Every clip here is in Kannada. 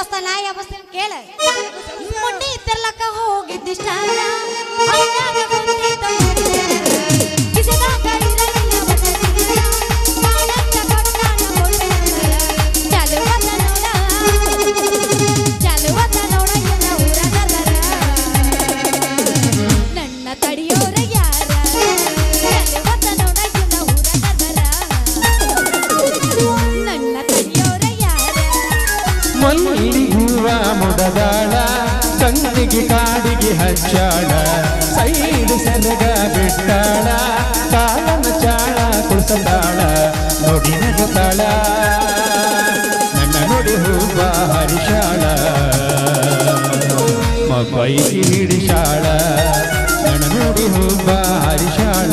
ದೋಸ್ತ ನಾ ಯಾವಸ್ತೀನಿ ಕೇಳ. ಮುಟ್ಟಿ ತಿರ್ಲಕ್ಕ ಹೋಗಿದ್ದಿಷ್ಟ. ನೋಡಿ ನಗುತ್ತಾಳ ನನ್ನ ನೋಡಿ ಹೂವ ಹರಿಶಾಳ ಮಬ್ಬೈಗೆ ಹಿಡಿಶಾಳ ನನ್ನ ನೋಡಿ ಹೂವ ಹರಿಶಾಳ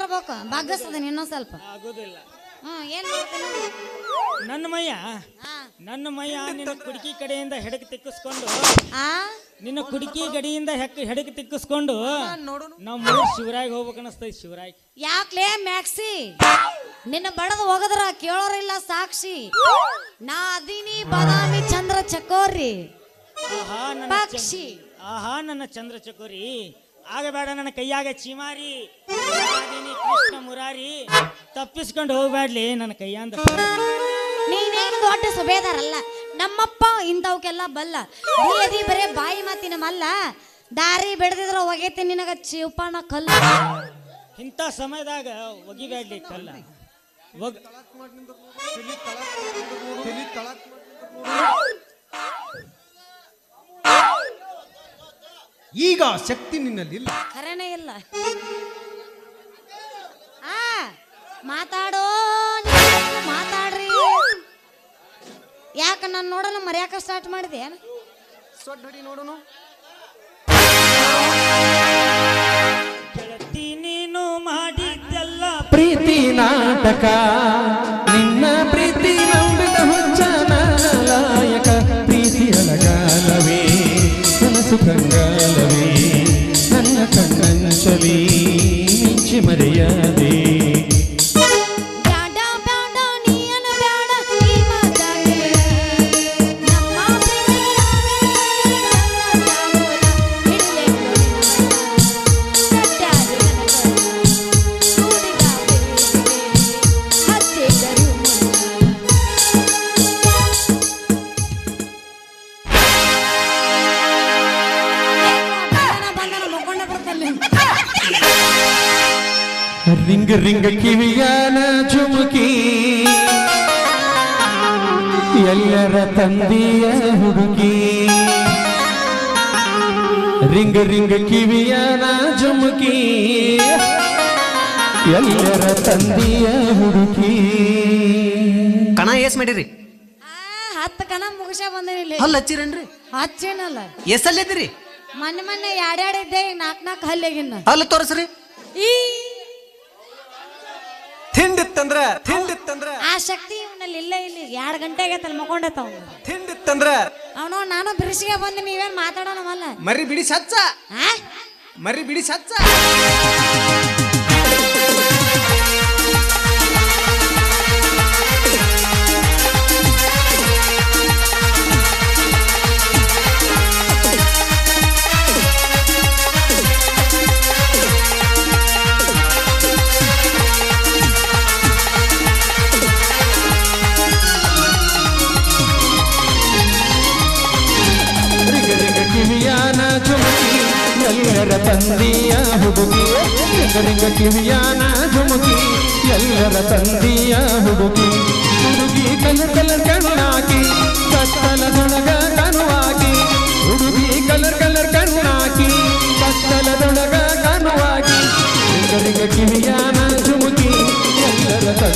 ನಿಂದ್ರಬೇಕು ಬಗ್ಗಸ್ತದ ಇನ್ನೊಂದ್ ಸ್ವಲ್ಪ. ಆಗೋದಿಲ್ಲ. ಹ್ಮ್ ಏನ್ ನನ್ನ ಮಯ್ಯ ನನ್ನ ಮಯ್ಯ ನಿನ್ನ ಕುಡುಕಿ ಕಡೆಯಿಂದ ಹೆಡಕ್ ತಿಕ್ಕಿಸ್ಕೊಂಡು ಆ? ನಿನ್ನ ಕುಡುಕಿ ಗಡಿಯಿಂದ ಹೆಕ್ ಹೆಡಕ್ ತಿಕ್ಕಿಸ್ಕೊಂಡು ನಾವು ಮೂರು ಶಿವರಾಯಿಗೆ ಹೋಗ್ಬೇಕು ಅನಸ್ತೈತಿ ಶಿವರಾಯ್. ಯಾಕ್ಲೇ ಮ್ಯಾಕ್ಸಿ? ನಿನ್ನ ಬಡದ ಹೋಗದ್ರ ಕೇಳೋರಿಲ್ಲ ಸಾಕ್ಷಿ. ನಾ ಅದೀನಿ ಬಾದಾಮಿ ಚಂದ್ರ ಚಕೋರಿ. ಆಹಾ ನನ್ನ ಪಕ್ಷಿ. ಚಂದ್ರ ಆಹಾ ನನ್ನ ಚಂದ್ರ ಚಕೋರಿ. ಆಗಬೇಡ ನನ್ನ ಕೈಯಾಗ ಚೀಮಾರಿ. ಕೃಷ್ಣ ಮುರಾರಿ ತಪ್ಪಿಸ್ಕೊಂಡು ಹೋಗ್ಬೇಡ್ಲಿ ನನ್ನ ಕೈಯಾಂದ ನೀನೇನು ದೊಡ್ಡ ಸುಬೇದಾರಲ್ಲ ನಮ್ಮಪ್ಪ ಇಂಥವಕ್ಕೆಲ್ಲ ಬಲ್ಲ. ನೀ ಅದಿ ಬರೇ ಬಾಯಿ ಮಾತಿನ ಮಲ್ಲ. ದಾರಿ ಬೆಳೆದಿದ್ರ ಒಗೈತಿ ನಿನಗ ಚೀಪಾಣ ಕಲ್ಲ. ಇಂಥ ಸಮಯದಾಗ ಒಗಿಬೇಡ್ಲಿ ಕಲ್ಲ. ಒಗ್ ಈಗ ಶಕ್ತಿ ನಿನ್ನಲ್ಲಿಲ್ಲ. ಖರೇನೇ ಇಲ್ಲ. ಮಾತಾಡೋ ಮಾತಾಡ್ರಿ. ಯಾಕ ನಾನು ನೋಡೋಣ ಮರ್ಯಾಕ ಸ್ಟಾರ್ಟ್ ಮಾಡಿದೆ ಸೊಡ್ಡಡಿ ನೋಡೋನು. ಗೆಳತಿ ನೀನು ಮಾಡಿದ್ದೆಲ್ಲ ಪ್ರೀತಿ ನಾಟಕ. ನಿನ್ನ ಪ್ರೀತಿ ನಂಬಿದ ಹುಚ್ಚನ ನಾಯಕ. ಪ್ರೀತಿ ಅಲಗಾಲವೇ ಕನಸು ಕಂಗಾಲವೇ. ನನ್ನ ಕಣ್ಣಂಚಲಿ ಮಿಂಚಿ ಮರೆಯದೆ ರಿಂಗ್ ರಿಂಗ್ ಕಿವಿಯ ಚುಮುಕಿ ಎಲ್ಲರ ತಂದೆಯ ಕಣ ಎಸ್ ಮಾಡಿರಿ? ಆ, ಹತ್ತು ಕಣ ಮುಗಿಸ ಬಂದಿರಲಿ ಹಲ್ಲ ಹಚ್ಚಿರೇನ್ರಿ? ಹಚ್ಚೇನಲ್ಲ. ಎಸಲ್ಲಿದ್ರಿ ಮೊನ್ನೆ ಮೊನ್ನೆ ಎರಡೆರಡು ಇದ್ದೆ ಈಗ ನಾಲ್ಕು ನಾಲ್ಕು ಹಲ್ಲಿಗಿನ್ನ ಹಲ್ಲ ತೋರಿಸ್ರಿ. ಈ ತಿಂಡಿತ್ತಂದ್ರ ತಿಂಡಿತ್ತಂದ್ರ ಆ ಶಕ್ತಿ ಇವನಲ್ಲಿ ಇಲ್ಲ ಇಲ್ಲಿ. ಎರಡು ಗಂಟೆಗೆ ತಲೆ ಮಕೊಂಡೈತ ಅವನು. ತಿಂಡಿತ್ತಂದ್ರ ಅವನು ನಾನು ಬಿರ್ಸಿಗೆ ಬಂದು ನೀವೇನು ಮಾತಾಡೋಣವಲ್ಲ? ಮರಿ ಬಿಡಿ ಸಚ್ಚ. ಆ? ಮರಿ ಬಿಡಿ ಸಚ್ಚ.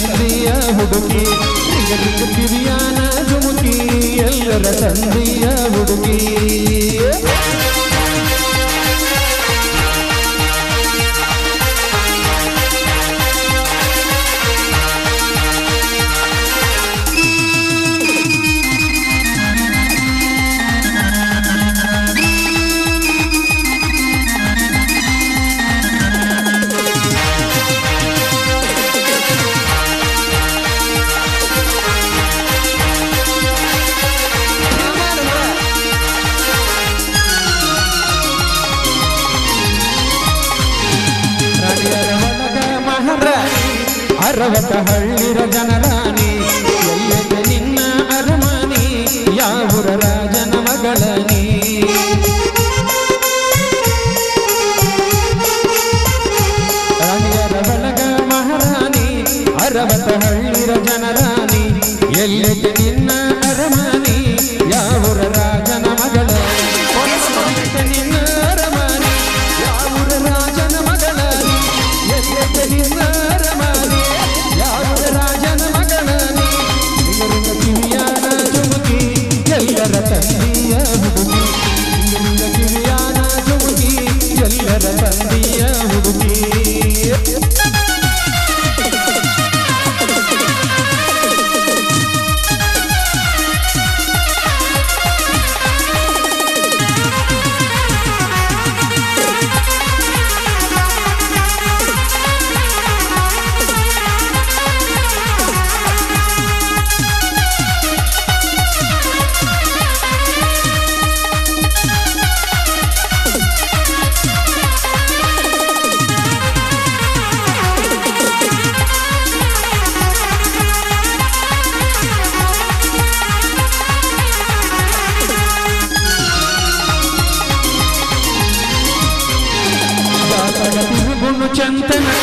ತಂದೆಯ ಹುಡುಗಿ ಕಿವಿಯಾನ ಜುಮುಕಿ ಎಲ್ಲರ ತಂದೆಯ ಹುಡುಗಿ ಮಹಾರಾಣಿ ಅರವತ್ತ ಹಳ್ಳಿರ ಜನರಾಣಿ ಎಲ್ಲದೆ ನಿನ್ನ ಅರಮನಿ, ಯಾವೂರ ರಾಜನ ಮಗಳನಿ. ರಾಣಿಯರ ಬಳಗ ಮಹಾರಾಣಿ ಅರವತ್ತ ಹಳ್ಳಿರ ಜನರಾಣಿ, ಎಲ್ಲೆಡೆ చెంతనక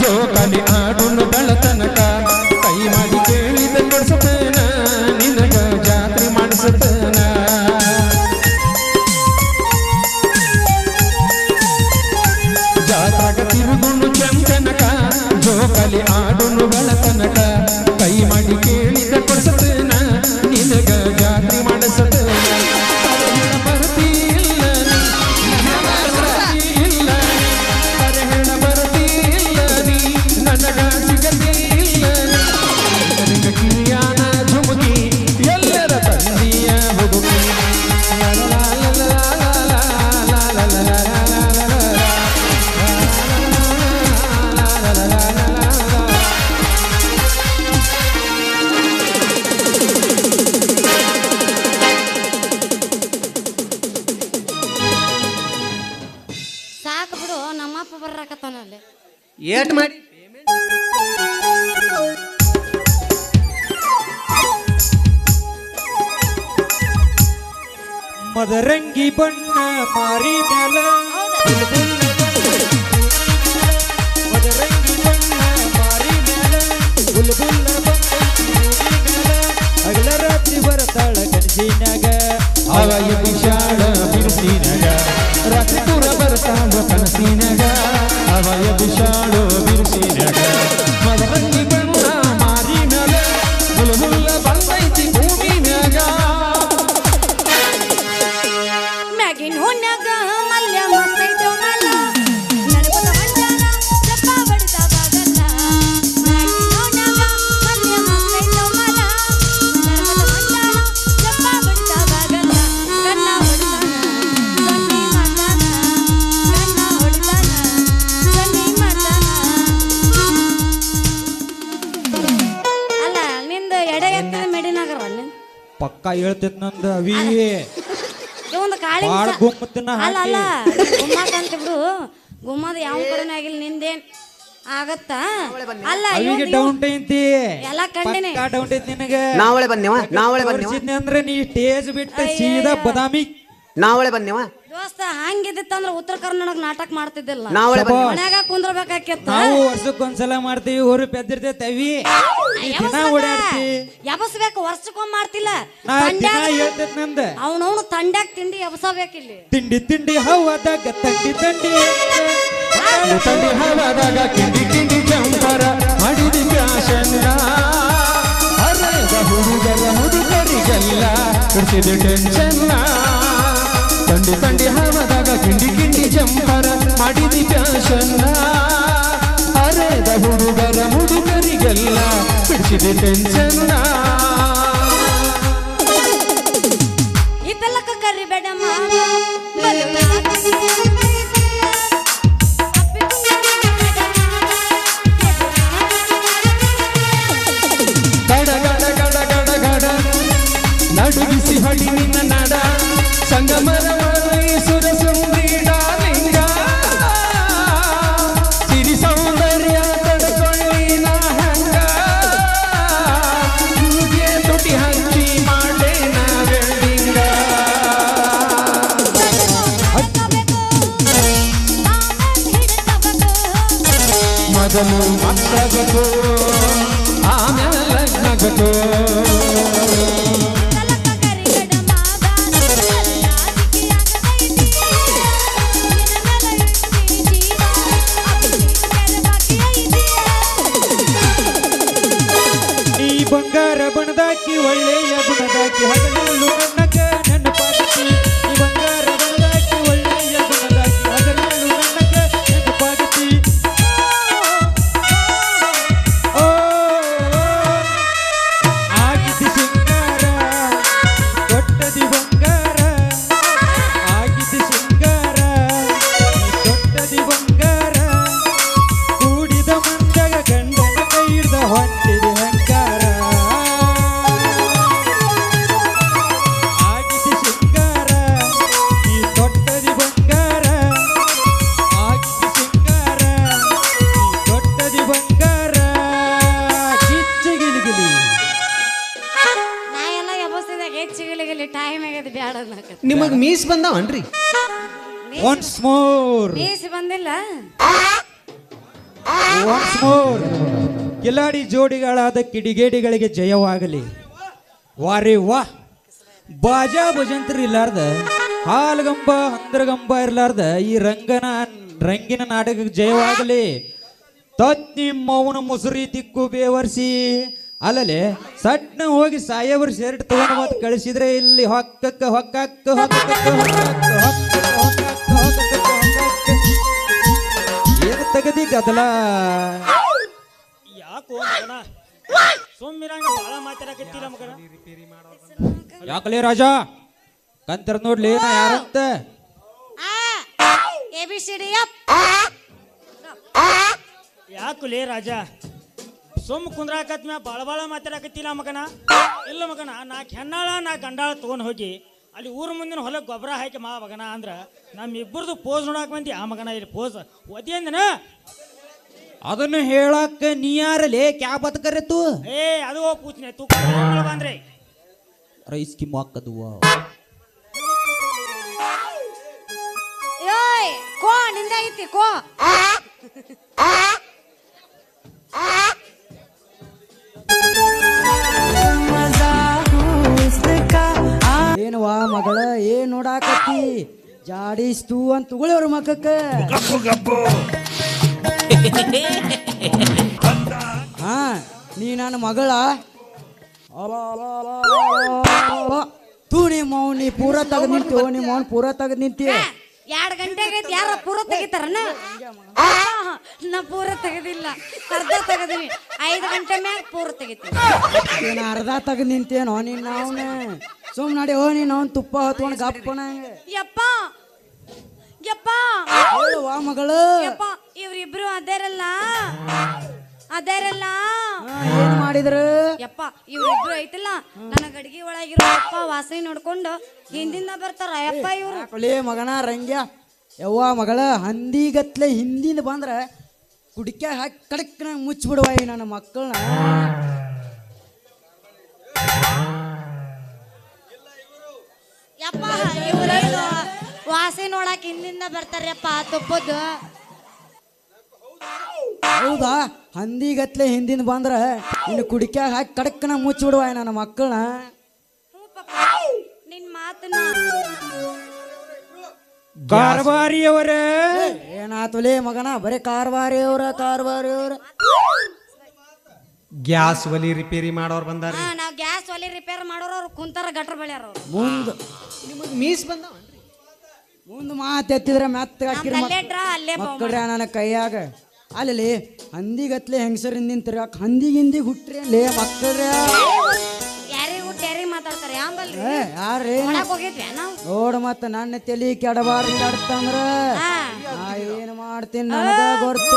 జోకని ఆడును దళతనక ಅವಯ ವಿಶಾಲ ಬಿರುಸಿನಗ ರಾತ್ರಿ ಪೂರ ಬರ್ತಾವ ಕನಸಿನಗ ಅವಯ ವಿಶಾಲ ಪಕ್ಕ ಹೇಳ್ತೈತ್ ನಂದು ಅವಿ. ಕಾಳಿ ಬಾಳ ಅಲ್ಲ ಹಾಕಿ. ಅಲ್ಲ ಗುಮ್ಮದ ಅಂತ ಬಿಡು. ಗುಮ್ಮದ ಯಾವ ಕಡೆನೂ ಆಗಿಲ್ಲ ನಿಂದೇನ್ ಆಗತ್ತಾ? ಅಲ್ಲ ಅವಿಗೆ ಡೌನ್ ಐತಿ ಎಲ್ಲ ಕಂಡಿನಿ ಪಕ್ಕ ಡೌನ್ ಐತಿ ನಿನಗ. ನಾವಳೆ ಬಂದೇವ ನಾವಳೆ ಬಂದೇವ ತೋರ್ಸಿದ್ನಿ ಅಂದ್ರೆ ನೀ ಸ್ಟೇಜ್ ಬಿಟ್ಟು ಸೀದಾ ಬದಾಮಿ. ನಾವಳೆ ಬಂದೇವ? ದೋಸ್ತ ಹಂಗಿದ್ದಿತ್ತಂದ್ರ ಉತ್ತರ ಕರ್ನಾಟಕ ನಾಟಕ ಮಾಡ್ತಿದ್ದಿಲ್ಲ. ನಾವಳೆ ಮನ್ಯಾಗ ಕುಂದ್ರಬೇಕಾಕಿತ್ತ ನಾವು ವರ್ಷಕ್ಕೊಂದ್ಸಲ ಮಾಡ್ತೀವಿ ಊರು ಬೆದ್ದಿರ್ತೈತೆ ತವಿ. ದಿನ ಓಡಾಡ್ತಿ. ಎಬಸ್ಬೇಕು ವರ್ಷಕ್ಕೊಮ್ಮೆ ಮಾಡ್ತಿಲ್ಲ. ನಾ ದಿನ ಹೇಳ್ತೈತ್ ನಂದ. ಅವನವನು ತಂಡ್ಯಾಗ ತಿಂಡಿ ಎಬಸಬೇಕಿಲ್ಲಿ ತಿಂಡಿ ತಿಂಡಿ ಹವಾದಾಗ ತಂಡಿ ತಂಡಿ ತಂಡಿ ಹವಾದಾಗ ಕಿಂಡಿ ಕಿಂಡಿ ಜಂಪರ ಮಾಡಿದ ಫ್ಯಾಷನ್ ಅರೆದ ಹುಡುಗರ ಹುಡುಗರಿಗೆಲ್ಲ ಬಿಡಿಸಿದ ಟೆನ್ಷನ್ ಸಂಡೆ ಸಂಡೆ ಹಾವದಾಗ ಕಿಂಡಿ ಕಿಂಡಿ ಜಂಪರ ಮಾಡಿದಿ ಫ್ಯಾಷನ್ನ. ಅರೆದ ಹುಡುಗರ ಮುದುಕರಿಗೆಲ್ಲ ಬಿಡಿಸಿದೆ ಟೆನ್ಷನ್ನ ಇದೆಲ್ಲ ಕರಿಬೇಡ ಮಾಡ ನಡುಗಿಸಿ ಹೊಡಿ ನಿನ್ನ ನಡ. சங்கமரவ ಬಂಗಾರ ಬಣದಾಕಿ ಒಳ್ಳೆಯ ಗುಣದಾಕಿ ಹಗಲು ನಿಮಗ್ ಮೀಸ್ ಬಂದಾವನ್ರಿ? ಒನ್ಸ್ ಮೋರ್ ಮೀಸಿ ಬಂದಿಲ್ಲ. ಒನ್ಸ್ ಮೋರ್ ಕಿಲಾಡಿ ಜೋಡಿಗಳಾದ ಕಿಡಿಗೇಡಿಗಳಿಗೆ ಜಯವಾಗಲಿ. ವಾರಿ ವಾ. ಬಾಜಾ ಭಜಂತ್ರಿ ಇರ್ಲಾರ್ದ ಹಾಲ್ಗಂಬ ಹಂದ್ರಗಂಬ ಇರ್ಲಾರ್ದ ಈ ರಂಗನ ರಂಗಿನ ನಾಟಕಕ್ಕೆ ಜಯವಾಗಲಿ. ತತ್ನಿ ಮೌನ ಮುಸುರಿ ತಿಕ್ಕು ಬೇವರ್ಸಿ. ಅಲ್ಲಲ್ಲಿ ಸಣ್ಣ ಹೋಗಿ ಸಾಯೇಬ್ರ ಶರ್ಟ್ ತಗೊಂಡು ಮತ್ತೆ ಕಳಿಸಿದ್ರೆ ಇಲ್ಲಿ ಹೊಕ್ಕಕ್ಕ ಹೊಕ್ಕಕ್ಕ ಹೊಕ್ಕಕ್ಕ ಏನು ತೆಗದಿ ಗದಲ? ಯಾಕೋ ಮಗನ? ಸುಮ್ಮಿರಂಗ ಬಾಳ ಮಾತಾಡಕತ್ತಿಲ್ಲ ಮಗನ? ಯಾಕಲೇ ರಾಜ? ಕಂತರ ನೋಡ್ಲಿ ನಾ ಯಾರಂತ? ಯಾಕಲೇ ರಾಜ? ಸುಮ್ ಕುಂದ್ರಾಕತ್ ಮ್ಯಾ ಬಾಳ ಬಾಳ ಮಾತಾಡಕತ್ತಿಲ್ಲ ಮಗನ. ಇಲ್ಲ ಮಗನ ನಾ ಕೆನ್ನಾಳ ನಾ ಗಂಡಾಳ ತಗೊಂಡ್ ಹೋಗಿ ಅಲ್ಲಿ ಊರ ಮುಂದಿನ ಹೊಲಕ್ಕೆ ಗೊಬ್ಬರ ಹಾಕಿ ಮಾ ಮಗನ ಅಂದ್ರ ನಮ್ಮ ಇಬ್ಬರದು ಪೋಸ್ ನೋಡಕ್ ಬಂದಿ ಆ ಮಗನ ಇಲ್ಲಿ ಪೋಸ್ ಒದಿಯಂದನ? ಅದನ್ನು ಹೇಳಕ್ಕ ನೀ ಯಾರಲೇ ಕ್ಯಾ ಬದುಕರೆ ತು? ಏ ಅದು ಪೂಚ್ನೆ ತೂ ಬಂದ್ರೆ. ರೈಸ್ ಕಿ ಯೋಯ್ ಕೋ. ನಿಂದ ಐತಿ ಕೋ ಏನವಾ ಮಗಳ ಏನ್ ನೋಡಾಕತ್ತಿ? ಜಾಡಿಸ್ತು ಅಂತ ತಗೊಳ್ಳೋರು ಮಕ್ಕಕ್ಕ ಹಾ ನೀ ನನ್ನ ಮಗಳ. ತೂಣಿ ಮೌನಿ ನೀ ಪೂರ ತೆಗೆದು ನಿಂತು ನಿಮ್ಮ ಮೌನ್ ಪೂರ ತೆಗೆದು ನಿಂತಿ ಎರಡು ಗಂಟೆಗೆ ಯಾರ ಪೂರ ತೆಗಿತಾರನ? ನಾ ಪೂರ ತೆಗೆದಿಲ್ಲ ಅರ್ಧ ತೆಗದಿನಿ. ಐದು ಗಂಟೆ ಮ್ಯಾಗ ಪೂರ ತೆಗಿತೀನಿ. ಅರ್ಧ ತೆಗೆದು ನಿಂತೇನೋ ನೀನ್ ಅವನ? ಸುಮ್ ನಡಿ ಓ ನೀನು ಅವ್ನ್ ತುಪ್ಪ ಹತ್ಕೊಂಡು ಗಪ್ಪನ ಯಪ್ಪ ಯಪ್ಪ. ಹೇಳುವ ಮಗಳು. ಯಪ್ಪ ಇವ್ರಿಬ್ರು ಅದೇರಲ್ಲ? ಅದರಲ್ಲ? ಏನ್ ಮಾಡಿದ್ರು? ಯಪ್ಪ ಇವ್ರಿಬ್ರು ಐತಿಲ್ಲ? ನನಗ ಅಡಿಗೆ ಒಳಗಿರೋ ಅಪ್ಪ ವಾಸನೆ ನೋಡ್ಕೊಂಡು ಹಿಂದಿಂದ ಬರ್ತಾರ. ಯಪ್ಪ ಇವ್ರು. ಯಾಕೊಲೆ ಮಗನ ರಂಗ್ಯ? ಯವ್ವ ಮಗಳ ಹಂದಿಗತ್ಲೆ ಹಿಂದಿಂದ ಬಂದ್ರ ಕುಡಿಕ ಹಾಕಿ ನಂಗೆ ಮುಚ್ಚಿಬಿಡುವ ಈ ನನ್ನ ಮಕ್ಕಳನ್ನ ಯಪ್ಪ ಇವರೇನು ವಾಸಿ ನೋಡಕ್ ಹಿಂದಿಂದ ಬರ್ತಾರ್ಯಪ್ಪ ತುಪ್ಪದ್ದು ಹೌದಾ? ಹಂದಿಗತ್ಲೆ ಹಿಂದಿಂದ ಬಂದ್ರ ಇನ್ನು ಕುಡಿಕ್ಯಾಗ ಹಾಕಿ ಕಡಕ್ನ ಮುಚ್ಚಿ ಬಿಡುವ ನನ್ನ ಮಕ್ಕಳನ್ನ. ನಿನ್ ಮಾತನ್ನ ಕಾರವಾರಿಯವರೇ. ಏನಾತುಲೇ ಮಗನ? ಬರೀ ಕಾರವಾರಿಯವರ ಕಾರವಾರಿಯವರ. ಗ್ಯಾಸ್ ಒಲಿ ರಿಪೇರಿ ಮಾಡೋರು ಬಂದಾರ ನಾವು ನಾವ್ ಗ್ಯಾಸ್ ಒಲಿ ರಿಪೇರ್ ಮಾಡೋರು ಅವ್ರು ಕುಂತಾರ ಗಟ್ರ ಬೆಳ್ಯಾರ ಅವ್ರು. ಮುಂದ್ ನಿಮಗೆ ಮೀಸ್ ಬಂದವನ್ರಿ? ಮುಂದ್ ಮಾತು ಎತ್ತಿದ್ರೆ ಮತ್ತೆ ಹಾಕಿರಿ ನಮ್ದು ಅಲ್ಲೇ ಡ್ರಾ ಅಲ್ಲೇ. ಮಕ್ಕಳ್ರೆ ನನ್ನ ಕೈಯಾಗ. ಅಲ್ಲಿ ಹಂದಿಗತ್ಲೆ ಹೆಂಗಸರಿಂದ ನಿಂತಿರ ಹಂದಿಗಿಂದಿ ಹುಟ್ರಿ ಲೇ ಮಕ್ಕಳ್ರೆ ಯಾರಿಗ್ ಬಿಟ್ಟು ಯಾರಿಗ್ ಮಾತಾಡ್ತಾರೆ? ಯಾಂಬಲ್ರಿ ಏ ಯಾರೇ ಒಳಗ್ ಹೋಗಿದ್ವಿ ನಾವು? ನೋಡ್ ಮತ್ತ ನನ್ನ ತಲಿ ಕೆಡಬಾರ್ದು ಕೆಡ್ತಂದ್ರ ಹಾ. ನಾ ಏನ್ ಮಾಡ್ತೀನಿ ನನಗ ಗೊತ್ತು.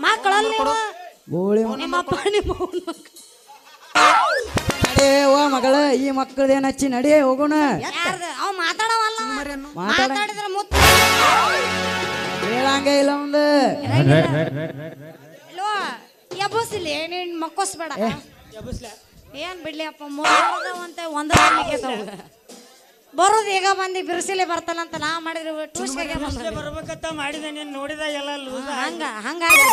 ಮಕ್ಕಳಲ್ಲಿ ನೀವು? ಗೋಳಿ ನಿಮ್ಮ ಮಗಳ ಈ ಮಕ್ಕಳದೇನ ಹಚ್ಚಿ ನಡಿ ಹೋಗೋಣ. ಅವ ಮಾತಾಡವಲ್ಲ ಮಾತಾಡಿದ್ರೆ ಮುತ್ತು ಹೇಳಂಗ ಇಲ್ಲ ಒಂದು ಇಲ್ವೋ ಎಬ್ಬಸಿಲಿ ನೀನ್ ಮಕ್ಕೋಸ್ಬೇಡ. ಏನ್ ಬಿಡ್ಲಿ ಅಪ್ಪ ಮೂರದಾವಂತೆ ಒಂದ ಬರೋದು ಈಗ ಬಂದು ಬಿರುಸಿಲೆ ಬರ್ತಲ್ಲ ಅಂತ ನಾ ಮಾಡಿದ್ರು ಟೂಸ್ಗೆ ಬರ್ಬೇಕಂತ ಮಾಡಿದೆ ನೀನು ನೋಡಿದ ಎಲ್ಲ ಲೂಸ ಹಂಗ ಹಂಗಾಗಿ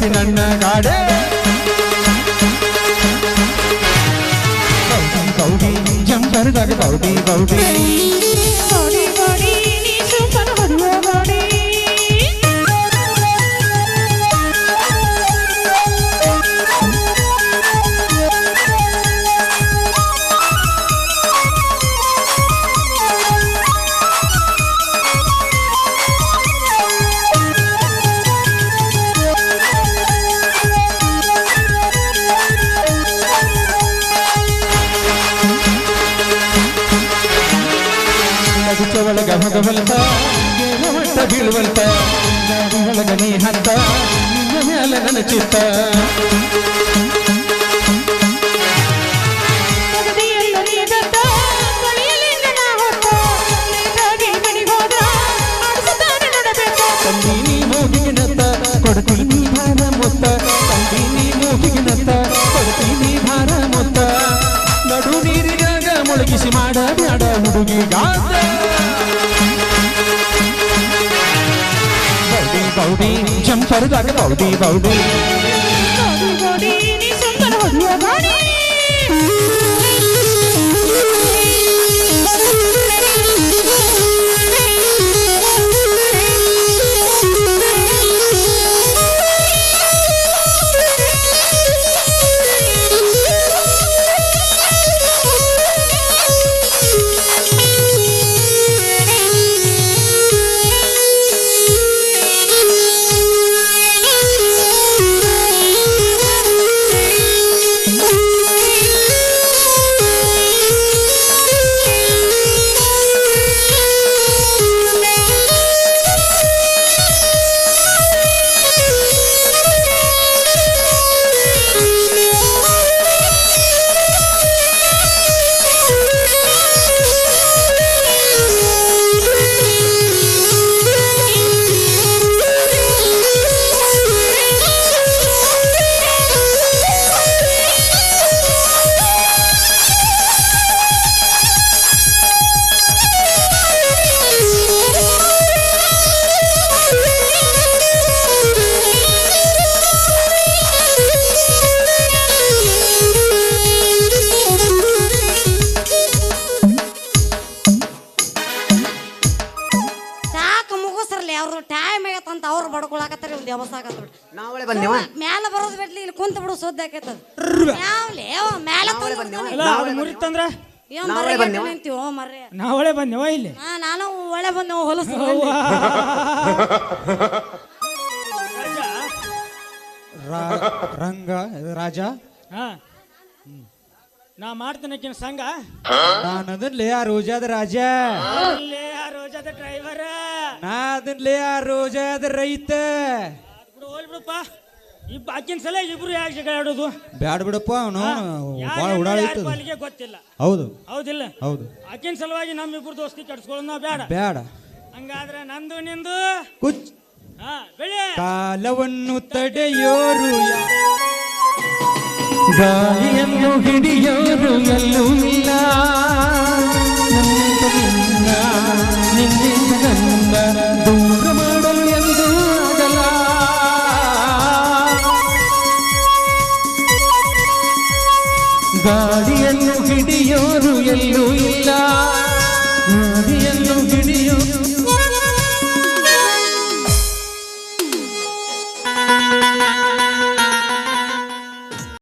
ಬಿಟ್ಟದಿ ನನ್ನ ಗಾಡೆ ಬೌಡಿ ಬೌಡಿ ಜಂಪರ್ದಾಗ ಬೌಡಿ ಬೌಡಿ ಒಳಗ ಹೊಗವಲ್ತ ಗೇನ ಮಟ್ಟ ಬೀಳುವಲ್ತ ಗಾಡಿ ಒಳಗ ನೀ ಹತ್ತ ನಿನ್ನ ಮ್ಯಾಲ ನನ್ನ ಚಿತ್ತ ಮುಳುಗಿಸಿ ಮಾಡ ಬ್ಯಾಡ ಹುಡುಗಿ ಗಾತ ಬೌಡಿ ಬೌಡಿ ಜಂಪರ್ದಾಗ ಬೌಡಿ ಬೌಡಿ Thank you. ಅವ್ರ ಟೈಮ್ ಆಗತ್ತಂತ ಅವ್ರು ಬಡ್ಕೊಳಕತ್ತಾರ ಆಗತ್ತ ಬಿಡು ನಾವಳೆ ಬಂದೇವ ಮ್ಯಾಲ ಬರೋದು ಬಿಡ್ಲಿ ಇಲ್ಲಿ ಕುಂತ ಬಿಡು ಸುದ್ದ ಆಕೈತದ ಮ್ಯಾಲೆ ಮ್ಯಾಲ ಮುರಿತಂದ್ರ ನಾವೇ ಬಂದೆವ? ನಿಂತೀವೋ ಮರ್ರೆ ನಾವಳೆ ಬಂದೇವ ಇಲ್ಲಿ ಹಾ ನಾನು ಒಳ್ಳೆ ಬಂದೆವು ಹೊಲಸು ರಾ- ರಂಗ ರಾಜ ಹಾ ನಾ ಮಾಡ್ತೇನೆ ಸಂಘ. ನಾನು ಅದನ್ಲೇ ಆ ರೋಜಾದ ರಾಜ. ಅಲ್ಲೇ ಆ ರೋಜಾದ ಡ್ರೈವರ್ ನಾ ಅದನ್ಲೇ ಆ ರೋಜಾದ ರೈತ. ಬಿಡು ಹೋಲ್ ಬಿಡಪ್ಪ. ಈ ಆಕಿನ ಸಲ ಇಬ್ರು ಯಾಕೆ ಜಗಳ ಆಡೋದು? ಬ್ಯಾಡ ಬಿಡಪ್ಪ ಅವನು ಬಹಳ ಭಾಳ ಉಡಾಳಿತ್ತು ಯಾರ್ ಗೊತ್ತಿಲ್ಲ. ಹೌದು. ಹೌದಿಲ್ಲ? ಹೌದು. ಆಕಿನ ಸಲುವಾಗಿ ನಮ್ಮಿಬ್ರು ದೋಸ್ತಿ ಕೆಡ್ಸ್ಕೊಳ್ಳೋದು ನಾವು ಬೇಡ ಬ್ಯಾಡ. ಹಂಗಾದ್ರೆ ನಂದು ನಿಂದು? ಕುಚ್. ಹಾ ಬೆಳಿ. ಕಾಲವನ್ನು ತಡೆಯೋರು ಯಾ- ಗಾಳಿಯನ್ನು ಹಿಡಿಯೋರು ಎಲ್ಲೂ ಇಲ್ಲ. ಗಾಡಿಯನ್ನು ಎಂದು ಹಿಡಿಯೋರು ಎಲ್ಲೂ ಇಲ್ಲ.